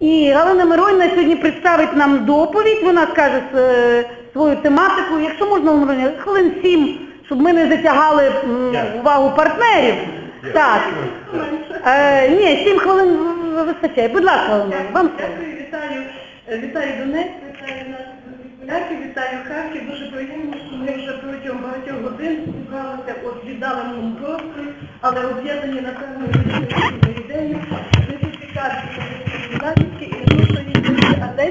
І Галина Миронівна сьогодні представить нам доповідь, вона скаже е, свою тематику. Якщо можна, Миронівна, хвилин сім, щоб ми не затягали увагу партнерів. Так. Е, ні, сім хвилин вистачає. Будь ласка, Галина, вам слово. Дякую, вітаю, е, вітаю Донець, вітаю поляків, вітаю Харків. Дуже приємно, що ми вже протягом багатьох годин зібралися от віддаленому просторі, але об'єднані на певною ідею.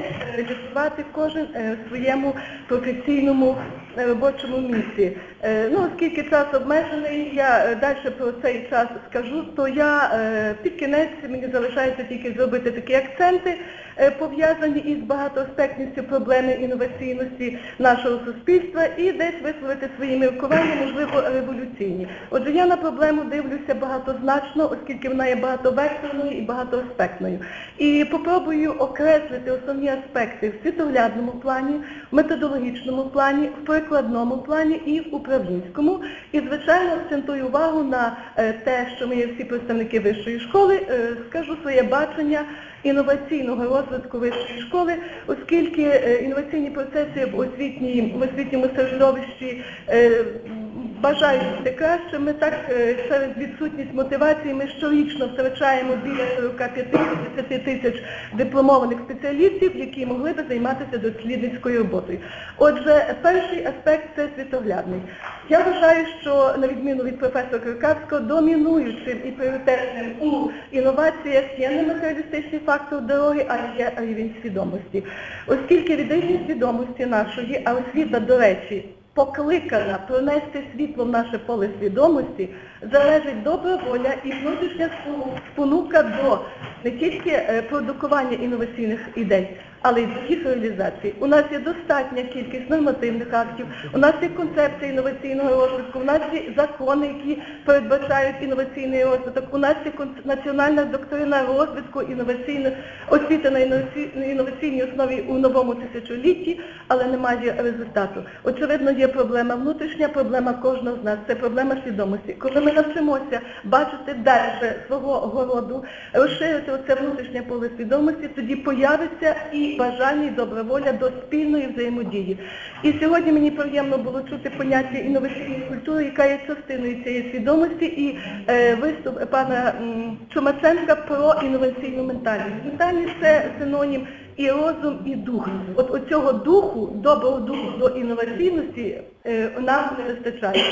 Десь реалізувати кожен е, своєму професійному робочому місці. Е, Ну, оскільки час обмежений, я е, далі про цей час скажу, то я е, під кінець мені залишається тільки зробити такі акценти, е, пов'язані із багатоаспектністю проблеми інноваційності нашого суспільства і десь висловити свої міркування, можливо, революційні. Отже, я на проблему дивлюся багатозначно, оскільки вона є багатовекторною і багатоаспектною. І попробую окреслити основні аспекти в світоглядному плані, в методологічному плані, в прикладному плані і в управлінському. І, звичайно, акцентую увагу на е, те, що ми є всі представники вищої школи, е, скажу своє бачення інноваційного розвитку вищої школи, оскільки е, інноваційні процеси в освітній, в освітньому середовищі е, бажають бути кращими, так е, через відсутність мотивації ми щорічно втрачаємо біля 45-50 тисяч дипломованих спеціалістів, які могли би займатися дослідницькою роботою. Отже, перший аспект це світоглядний. Я вважаю, що на відміну від професора Крикавського, домінуючим і пріоритетним у інноваціях є не матеріалістичний фактор дороги, а є рівень свідомості. Оскільки від рівня свідомості нашої, а освіта, до речі, покликана пронести світло в наше поле свідомості, залежить добра воля і внутрішня спонука до не тільки е, продукування інноваційних ідей, але й їх реалізації. У нас є достатня кількість нормативних актів, у нас є концепція інноваційного розвитку, у нас є закони, які передбачають інноваційний розвиток, у нас є національна доктрина розвитку інноваційної освіти на інноваційній основі у новому тисячолітті, але немає результату. Очевидно, є проблема внутрішня, проблема кожного з нас. Це проблема свідомості. Коли ми навчимося бачити далі свого городу, розширити оце внутрішнє поле свідомості, тоді появиться і бажання, і добра воля до спільної взаємодії. І сьогодні мені приємно було чути поняття інноваційної культури, яка є частиною цієї свідомості, і е, виступ пана Чумаченка про інноваційну ментальність. Ментальність це синонім і розум, і дух. От оцього духу, доброго духу до інноваційності е, нам не вистачає.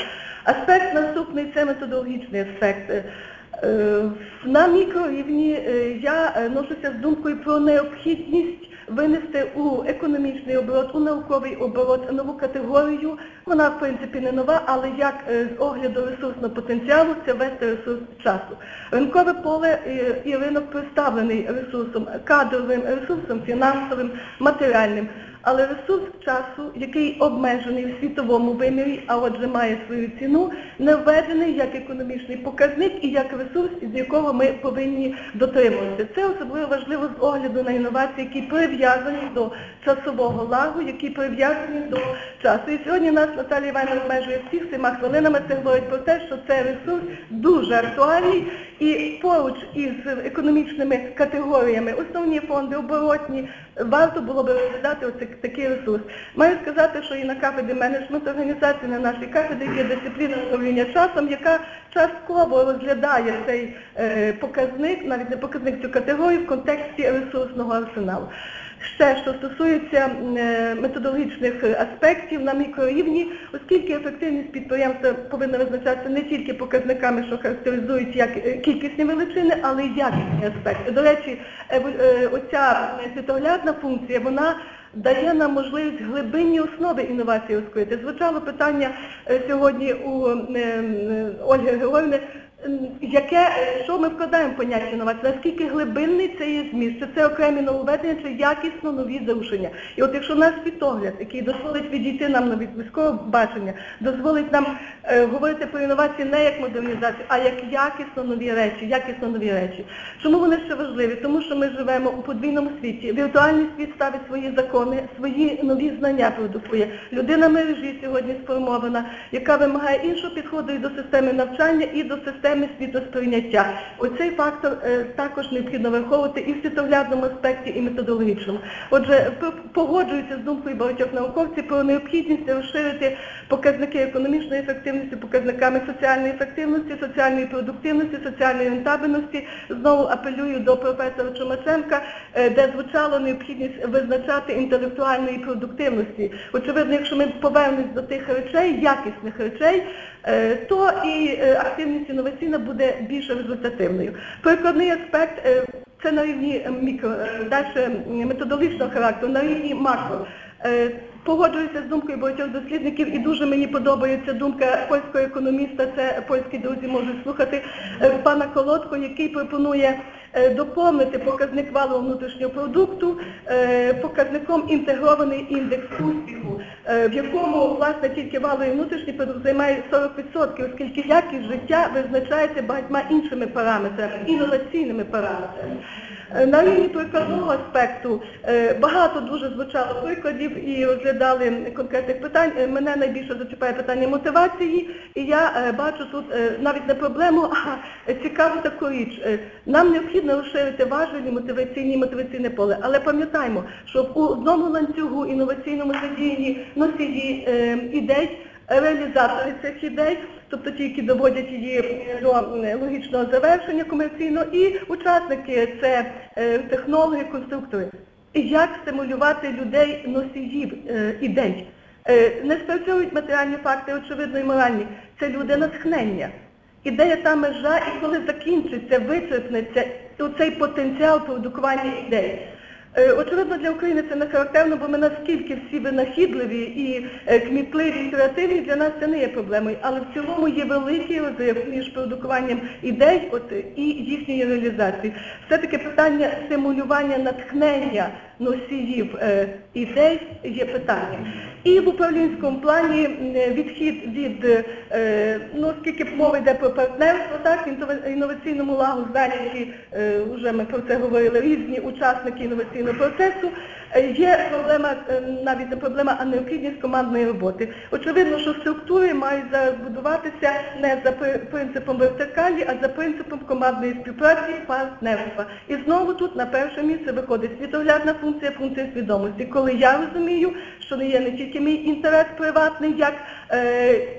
Аспект наступний це методологічний аспект. Е, Е, На мікрорівні е, я ношуся з думкою про необхідність винести у економічний оборот, у науковий оборот нову категорію. Вона, в принципі, не нова, але як е, з огляду ресурсного потенціалу це вести ресурс часу. Ринкове поле е, і ринок представлений ресурсом, кадровим ресурсом, фінансовим, матеріальним. Але ресурс часу, який обмежений в світовому вимірі, а отже має свою ціну, не введений як економічний показник і як ресурс, з якого ми повинні дотримуватися. Це особливо важливо з огляду на інновації, які прив'язані до часового лагу, які прив'язані до часу. І сьогодні нас Наталія Івановна обмежує всіх цими хвилинами. Це говорить про те, що цей ресурс дуже актуальний і поруч із економічними категоріями, основні фонди, оборотні, варто було би розглядати оце такий ресурс. Маю сказати, що і на кафедрі менеджмент організації на нашій кафедрі є дисципліна управління часом, яка частково розглядає цей е, показник, навіть не показник цю категорію в контексті ресурсного арсеналу. Ще, що стосується е, методологічних аспектів на мікрорівні, оскільки ефективність підприємства повинна визначатися не тільки показниками, що характеризують як е, кількісні величини, але й якісні аспекти. До речі, е, оця світоглядна функція, вона дає нам можливість глибинні основи інновації розкрити. Звучало питання сьогодні у Ольги Георгіївни, м, яке, е, що ми вкладаємо поняття інновації, наскільки глибинний це є зміст, чи це окремі нововведення, чи якісно нові зарушення. І от якщо наш світогляд, який дозволить відійти нам на від військового бачення, дозволить нам е, говорити про інновації не як модернізацію, а як якісно нові речі, якісно нові речі. Чому вони ще важливі? Тому що ми живемо у подвійному світі. Віртуальний світ ставить свої закони, свої нові знання продукує. Людина мережі сьогодні сформована, яка вимагає іншого підходу і до системи навчання, і до системи схеми світосприйняття. Оцей фактор е, також необхідно враховувати і в світоглядному аспекті, і методологічному. Отже, п- погоджуюся з думкою багатьох науковців про необхідність розширити показники економічної ефективності, показниками соціальної ефективності, соціальної продуктивності, соціальної рентабельності. Знову апелюю до професора Чумаченка, е, де звучало необхідність визначати інтелектуальної продуктивності. Очевидно, якщо ми повернемось до тих речей, якісних речей, то і е, активність інноваційна буде більш результативною. Прикладний аспект е, це на рівні е, мікро, е, далі методологічного характеру, на рівні макро. Е, Погоджуюся з думкою багатьох дослідників і дуже мені подобається думка польського економіста, це польські друзі можуть слухати, е, пана Колодко, який пропонує е, доповнити показник валового внутрішнього продукту е, показником інтегрований індекс успіху, е, в якому власне тільки валовий внутрішній продукт займає 40%, оскільки якість життя визначається багатьма іншими параметрами, інноваційними параметрами. Е, На рівні прикладного аспекту е, багато дуже звучало прикладів і розглядали конкретних питань. Е, Мене найбільше зачіпає питання мотивації, і я бачу тут навіть не проблему, а цікаву таку річ. Нам необхідно розширити важелі мотиваційні і мотиваційне поле. Але пам'ятаємо, що в одному ланцюгу інноваційному задіяні носії ідей, реалізатори цих ідей, тобто ті, які доводять її до е, логічного завершення комерційного, і учасники це е, технологи, конструктори. І як стимулювати людей носіїв е, ідей? Е, Не спрацьовують матеріальні факти, очевидно, і моральні. Це люди натхнення. Ідея та межа, і коли закінчиться, вичерпнеться цей потенціал продукування ідей. Е, Очевидно, для України це не характерно, бо ми наскільки всі винахідливі і е, кмітливі і креативні, для нас це не є проблемою. Але в цілому є великий розрив між продукуванням ідей от, і їхньої реалізації. Все-таки питання стимулювання натхнення носіїв е, ідей є питання. І в управлінському плані відхід від, е, ну, оскільки мова йде про партнерство, так, інноваційному лагу, е, вже ми про це говорили, різні учасники інноваційного процесу, е, є проблема, е, навіть не проблема, а необхідність командної роботи. Очевидно, що структури мають зараз будуватися не за при- принципом вертикалі, а за принципом командної співпраці, партнерства. І знову тут на перше місце виходить світоглядна функція, функція свідомості. Коли я розумію, що не є не тільки мій інтерес приватний, як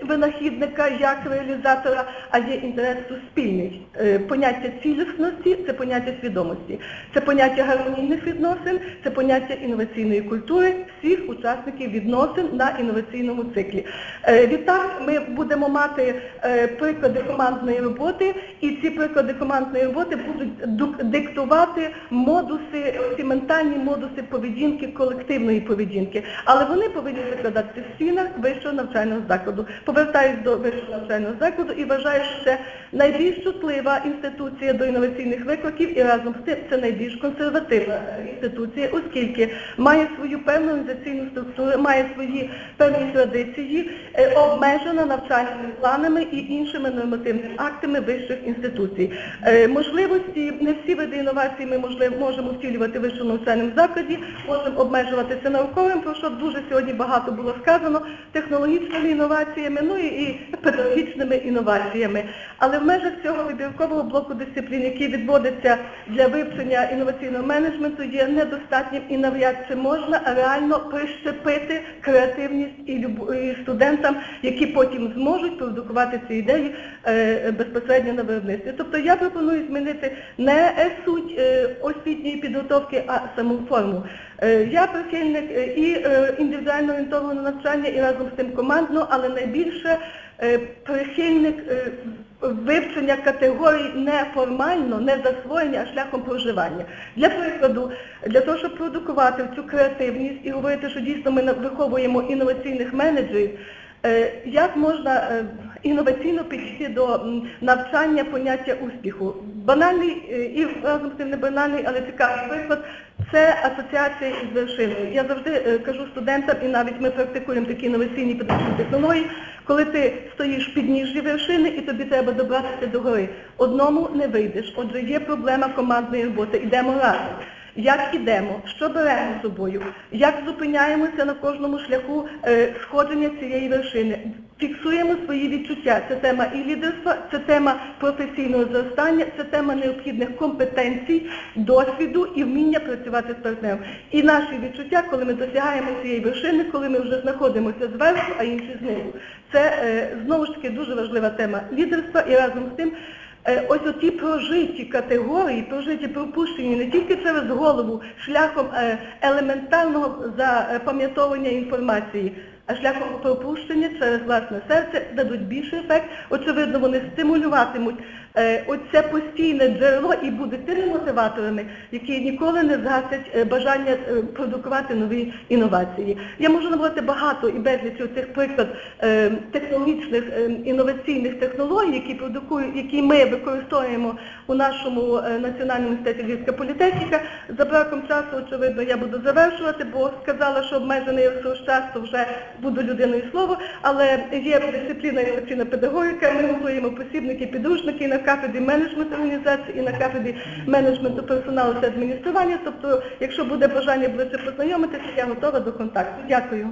винахідника, як реалізатора, а є інтерес суспільний. Е, поняття цілісності це поняття свідомості, це поняття гармонійних відносин, це поняття інноваційної культури всіх учасників відносин на інноваційному циклі. Е, відтак ми будемо мати е, приклади командної роботи, і ці приклади командної роботи будуть диктувати модуси, ці ментальні модуси поведінки, колективної поведінки. Але вони повинні викладатися в стінах вищого навчального закладу. Повертаюсь до вищого навчального закладу і вважаю, що це найбільш чутлива інституція до інноваційних викликів і разом з тим це найбільш консервативна інституція, оскільки має свою певну організаційну структуру, має свої певні традиції, е, обмежена навчальними планами і іншими нормативними актами вищих інституцій. Е, Можливості, не всі види інновацій ми можемо втілювати в вищому навчальному закладі, можемо обмежуватися науковим, про що дуже сьогодні багато було сказано, технологічними інноваціями, ну і, педагогічними інноваціями. Але в межах цього вибіркового блоку дисциплін, який відводиться для вивчення інноваційного менеджменту, є недостатнім і навряд чи можна реально прищепити креативність і, студентам, які потім зможуть продукувати ці ідеї е, безпосередньо на виробництві. Тобто я пропоную змінити не е, суть е, освітньої підготовки, а саму форму. Я прихильник і індивідуально орієнтованого навчання, і разом з тим командного, але найбільше прихильник вивчення категорій не формально, не засвоєння, а шляхом проживання. Для прикладу, для того, щоб продукувати цю креативність і говорити, що дійсно ми виховуємо інноваційних менеджерів, Е, Як можна е, інноваційно підійти до навчання поняття успіху? Банальний е, і разом з тим не банальний, але цікавий приклад це асоціація із вершиною. Я завжди е, кажу студентам, і навіть ми практикуємо такі інноваційні педагогічні технології, коли ти стоїш в підніжжі вершини і тобі треба добратися до гори. Одному не вийдеш. Отже, є проблема командної роботи. Йдемо разом. Як ідемо, що беремо з собою, як зупиняємося на кожному шляху е, сходження цієї вершини. Фіксуємо свої відчуття. Це тема і лідерства, це тема професійного зростання, це тема необхідних компетенцій, досвіду і вміння працювати з партнером. І наші відчуття, коли ми досягаємо цієї вершини, коли ми вже знаходимося зверху, а інші знизу. Це е, знову ж таки дуже важлива тема лідерства і разом з тим. Е, Ось оці прожиті категорії, прожиті пропущені не тільки через голову, шляхом е, елементарного запам'ятовування інформації, а шляхом пропущення через власне серце дадуть більший ефект. Очевидно, вони стимулюватимуть е, оце постійне джерело і будуть тими мотиваторами, які ніколи не згасять е, бажання е, продукувати нові інновації. Я можу наводити багато і безліч цих приклад технологічних інноваційних технологій, які продукують, які ми використовуємо у нашому національному університеті Львівська політехніка. За браком часу, очевидно, я буду завершувати, бо сказала, що обмежений ресурс часу вже буду людиною слово, але є дисципліна інноваційна педагогіка, ми готуємо посібники, підручники і на кафедрі менеджменту організації, і на кафедрі менеджменту персоналу та адміністрування. Тобто, якщо буде бажання ближче познайомитися, я готова до контакту. Дякую.